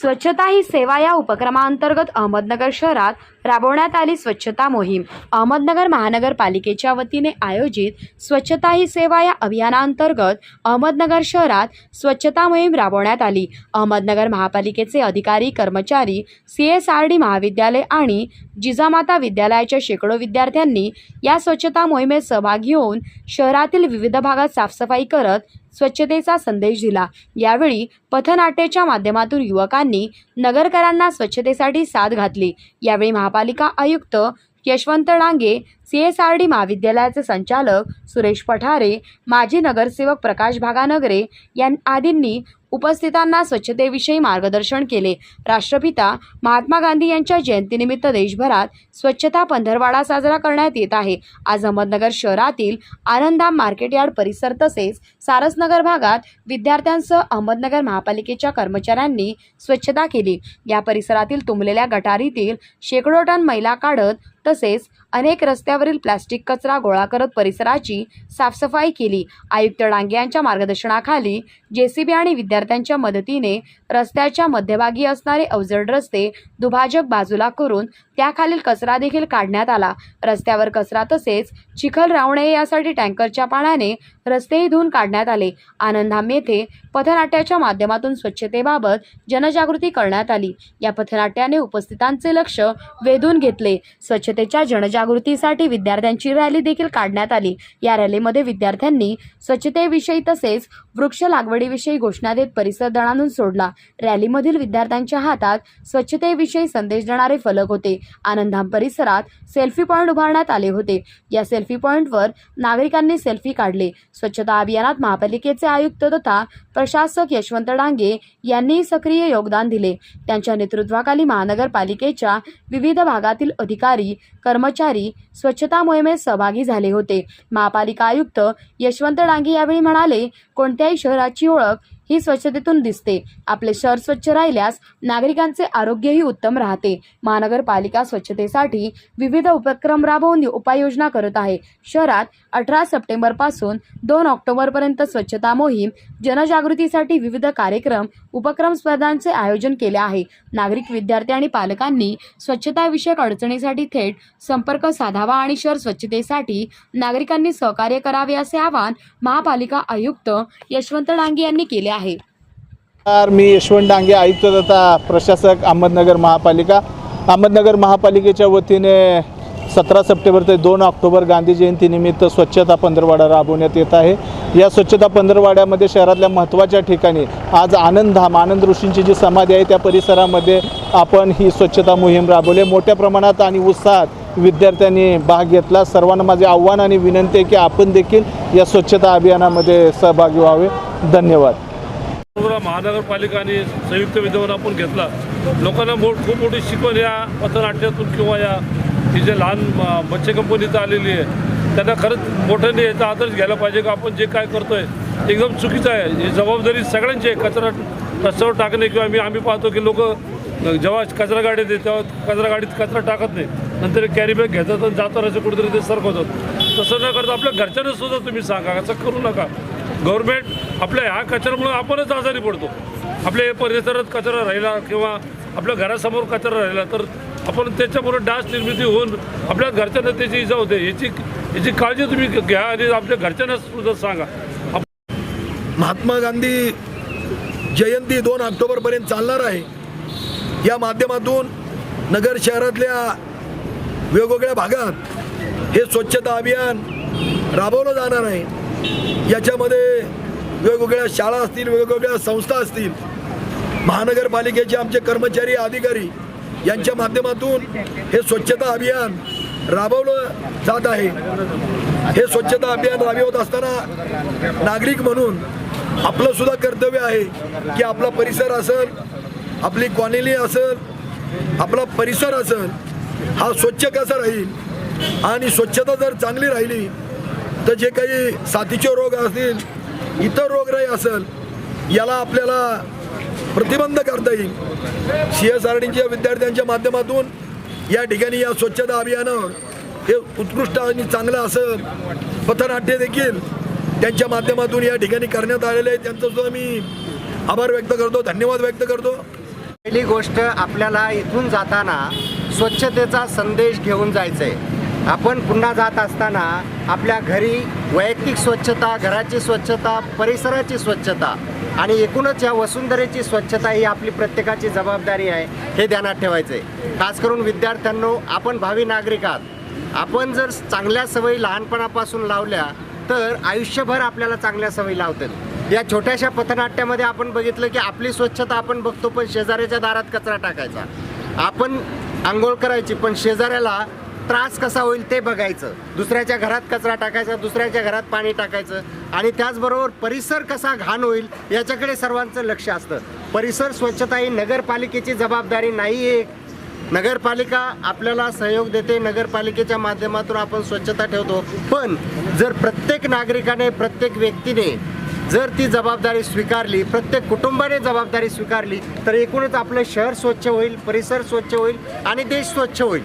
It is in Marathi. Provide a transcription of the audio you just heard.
स्वच्छता ही सेवा या उपक्रमांतर्गत अहमदनगर शहरात राबवण्यात आली स्वच्छता मोहीम. अहमदनगर महानगरपालिकेच्या वतीने आयोजित स्वच्छता ही सेवा या अभियानांतर्गत अहमदनगर शहरात स्वच्छता मोहीम राबवण्यात आली. अहमदनगर महापालिकेचे अधिकारी कर्मचारी सी एस आर डी महाविद्यालय आणि जिजामाता विद्यालयाच्या शेकडो विद्यार्थ्यांनी या स्वच्छता मोहिमेत सहभागी होऊन शहरातील विविध भागात साफसफाई करत स्वच्छतेचा संदेश दिला. यावेळी पथनाट्याच्या माध्यमातून युवकांनी नगरकरांना स्वच्छतेसाठी साथ घातली. यावेळी महापालिका आयुक्त Yashwant Dange C S R D महाविद्यालयाचे संचालक सुरेश पठारे माजी नगरसेवक प्रकाश भागानगरे यां आदींनी उपस्थितांना स्वच्छतेविषयी मार्गदर्शन केले. राष्ट्रपिता महात्मा गांधी यांच्या जयंतीनिमित्त देशभरात स्वच्छता पंधरवाडा साजरा करण्यात येत आहे. आज अहमदनगर शहरातील आनंदाम मार्केट यार्ड परिसर तसेच सारसनगर भागात विद्यार्थ्यांसह अहमदनगर महापालिकेच्या कर्मचाऱ्यांनी स्वच्छता केली. या परिसरातील तुंबलेल्या गटारीतील शेकडो टन मैला काढत तसेच अनेक रस्त्यावरील प्लॅस्टिक कचरा गोळा करत परिसराची साफसफाई केली. आयुक्त डांगे यांच्या मार्गदर्शनाखाली जेसीबी आणि विद्यार्थ्यांच्या मदतीने रस्त्याच्या मध्यभागी असणारे अवजड रस्ते दुभाजक बाजूला करून त्याखालील कचरा देखील काढण्यात आला. रस्त्यावर कचरा तसेच चिखल राहू नये यासाठी टँकरच्या पाण्याने रस्तेही धुवून काढण्यात आले. आनंदाम येथे पथनाट्याच्या माध्यमातून स्वच्छतेबाबत जनजागृती करण्यात आली. या पथनाट्याने उपस्थितांचे लक्ष वेधून घेतले. स्वच्छतेच्या जनजागृतीसाठी विद्यार्थ्यांची रॅली देखील काढण्यात आली. या रॅलीमध्ये विद्यार्थ्यांनी स्वच्छतेविषयी तसेच वृक्ष लागवडीविषयी घोषणा देत परिसर दणानून सोडला. रॅलीमधील विद्यार्थ्यांच्या हातात स्वच्छतेविषयी संदेश देणारे फलक होते. आनंदाम परिसरात सेल्फी पॉईंट उभारण्यात आले होते. या सेल्फी पॉईंटवर नागरिकांनी सेल्फी काढले. स्वच्छता अभियानात महापालिकेचे आयुक्त तथा प्रशासक यशवंत डांगे यांनी सक्रिय योगदान दिले. त्यांच्या नेतृत्वाखाली महानगरपालिकेच्या विविध भागातील अधिकारी कर्मचारी स्वच्छता मोहिमेत सहभागी झाले होते. महापालिका आयुक्त यशवंत डांगे यावेळी म्हणाले कोणत्याही शहराची ओळख ही स्वच्छतेतून दिसते. आपले शहर स्वच्छ राहिल्यास नागरिकांचे आरोग्यही उत्तम राहते. महानगरपालिका स्वच्छतेसाठी विविध उपक्रम राबवून उपाययोजना करत आहे. शहरात अठरा सप्टेंबरपासून दोन ऑक्टोबर पर्यंत स्वच्छता मोहीम जनजागृतीसाठी विविध कार्यक्रम उपक्रम स्पर्धांचे आयोजन केले आहे. नागरिक विद्यार्थी आणि पालकांनी स्वच्छताविषयक अडचणीसाठी थेट संपर्क साधावा आणि शहर स्वच्छतेसाठी नागरिकांनी सहकार्य करावे असे आवाहन महापालिका आयुक्त यशवंत डांगे यांनी केले आहे. नमस्कार मी यशवंत डांगे आयुक्त तथा प्रशासक अहमदनगर महापालिका. अहमदनगर महापालिकेच्या वतीने सतरा सप्टेंबर ते दोन ऑक्टोबर गांधी जयंतीनिमित्त स्वच्छता पंधरवाडा राबवण्यात येत आहे. या स्वच्छता पंधरवाड्यामध्ये शहरातल्या महत्त्वाच्या ठिकाणी आज आनंदधाम आनंद ऋषींची जी समाधी आहे त्या परिसरामध्ये आपण ही स्वच्छता मोहीम राबवली मोठ्या प्रमाणात आणि उत्साहात विद्यार्थ्यांनी भाग घेतला. सर्वांना माझे आव्हान आणि विनंती आहे की आपण देखील या स्वच्छता अभियानामध्ये सहभागी व्हावे. धन्यवाद. बरोबर महानगरपालिका आणि संयुक्त विद्यमान आपण घेतला. लोकांना मो खूप मोठी शिकवण या पथनाट्यातून किंवा या ही जे लहान मच्छी बच्चे कंपनीचं आलेली आहे त्यांना खरंच मोठ्याने याचा आदर्श घ्यायला पाहिजे का? आपण जे काय करतोय ते एकदम चुकीचं आहे. ही जबाबदारी सगळ्यांची आहे. कचरा रस्त्यावर टाकणे किंवा आम्ही आम्ही पाहतो की लोक जेव्हा कचरा गाडी येते तेव्हा कचरा गाडीत कचरा टाकत नाही. नंतर कॅरी बॅग घेतात आणि जातात असे कुठेतरी ते सरकवतात. तसं न करता आपल्या घरच्यांना सुद्धा तुम्ही सांगा. असं करू नका. गव्हर्मेंट आपल्या ह्या कचऱ्यामुळे आपणच आजारी पडतो. आपल्या परिसरात कचरा राहिला किंवा आपल्या घरासमोर कचरा राहिला तर आपण त्याच्यामुळं डास निर्मिती होऊन आपल्या घरच्यांना त्याची इजा होते. याची याची काळजी तुम्ही घ्या आणि आपल्या घरच्यांना सुद्धा सांगा. महात्मा गांधी जयंती दोन ऑक्टोबरपर्यंत चालणार आहे. या माध्यमातून नगर शहरातल्या वेगवेगळ्या भागात हे स्वच्छता अभियान राबवलं जाणार आहे. याच्यामध्ये वेगवेगळ्या शाळा असतील वेगवेगळ्या संस्था असतील महानगरपालिकेचे आमचे कर्मचारी अधिकारी यांच्या माध्यमातून हे स्वच्छता अभियान राबवलं जात आहे. हे स्वच्छता अभियान राबवत असताना नागरिक म्हणून आपलं सुद्धा कर्तव्य आहे की आपला परिसर असेल आपली कॉलनी असेल आपला परिसर असेल हा स्वच्छ कसा राहील आणि स्वच्छता जर चांगली राहिली तर जे काही साथीचे रोग असतील इतर रोगराई असेल याला आपल्याला प्रतिबंध करता येईल. सी एस आर डीच्या विद्यार्थ्यांच्या माध्यमातून या ठिकाणी या स्वच्छता अभियानावर हे उत्कृष्ट आणि चांगलं असं पथनाट्य देखील त्यांच्या माध्यमातून या ठिकाणी करण्यात आलेलं आहे. त्यांचं सुद्धा मी आभार व्यक्त करतो धन्यवाद व्यक्त करतो. पहिली गोष्ट आपल्याला इथून जाताना स्वच्छतेचा संदेश घेऊन जायचं आहे आपण पुन्हा जात असताना आपल्या घरी वैयक्तिक स्वच्छता घराची स्वच्छता परिसराची स्वच्छता आणि एकूणच या वसुंधरेची स्वच्छता ही आपली प्रत्येकाची जबाबदारी आहे हे ध्यानात ठेवायचं आहे खास करून विद्यार्थ्यांनो आपण भावी नागरिक आहात. आपण जर चांगल्या सवयी लहानपणापासून लावल्या तर आयुष्यभर आपल्याला चांगल्या सवयी लावतात या छोट्याशा पथनाट्यामध्ये आपण बघितलं की आपली स्वच्छता आपण बघतो पण शेजाऱ्याच्या दारात कचरा टाकायचा. आपण आंघोळ करायची पण शेजाऱ्याला त्रास कसा होईल ते बघायचं. दुसऱ्याच्या घरात कचरा टाकायचा दुसऱ्याच्या घरात पाणी टाकायचं आणि त्याचबरोबर परिसर कसा घाण होईल याच्याकडे सर्वांचं लक्ष असतं. परिसर स्वच्छता ही नगरपालिकेची जबाबदारी नाही आहे नगरपालिका आपल्याला सहयोग देते नगरपालिकेच्या माध्यमातून आपण स्वच्छता ठेवतो. पण जर प्रत्येक नागरिकाने प्रत्येक व्यक्तीने जर ती जबाबदारी स्वीकारली प्रत्येक कुटुंबाने जबाबदारी स्वीकारली तर एकूणच आपलं शहर स्वच्छ होईल परिसर स्वच्छ होईल आणि देश स्वच्छ होईल.